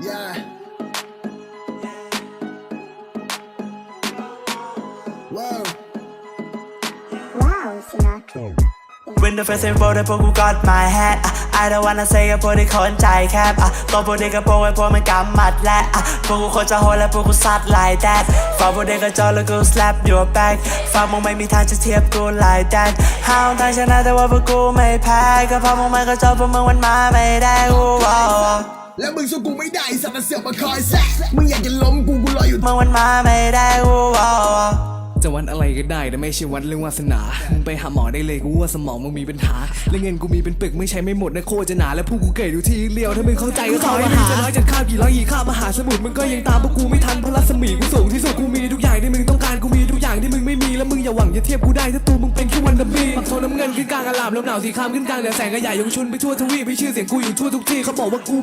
Yeah. Whoa. Wow, Sinatra. When the first info ได้พวกกู got my hat อะ I don't wanna say กับพวกที่คนใจแคบอะตัวพวกเด็กกับพวกไอ้พวกมันกำหมัดและอะพวกกูคนจะโหดและพวกกูซัด like that ฝากพวกเด็กกับจอแล้วกู slap your back ฝากมึงไม่มีทางจะเทียบกู like that ห้าวทางชนะแต่ว่าพวกกูไม่แพ้ก็เพราะมึงมันก็จอพวกมึงมันมาไม่ได้กูว้าว แล้วมึงสู้กูไม่ได้สัตว์มาเสือกมาคอยแซะมึงอยากจะล้มกูกูรออยู่มึงมันมาไม่ได้กูว้าวจะวันอะไรก็ได้แต่ไม่ใช่วันเรื่องวาสนา มึงไปหาหมอได้เลยกูว่าสมองมึงมีปัญหา และเงินกูมีเป็นปึกไม่ใช้ไม่หมดนะโคตรจะหนา และผู้กูเก่ดูที่เลี้ยวถ้ามึงเข้าใจก็เข้ามาหาจะน้อยจะข้ามกี่ร้อยกี่ข้ามมหาสมุทรมึงก็ยังตามพวกกูไม่ทันเพราะรัศมีกูสูงที่สุดกูมีทุกอย่างที่มึงต้องการกูมีทุกอย่างที่มึงไม่มีและมึงอย่าหวังจะเทียบกูได้ถ้าตัวมึงเป็นแค่วันดับบี้ปักโซน้ำเงินขึ้นกลางอลามลมหนาวสีครามขึ้นกลางเดือดแสงกระใหญ่ยงชุนไปทั่วทวีปให้ชื่อเสียงกูอยู่ทั่วทุกที่เขาบอกว่ากู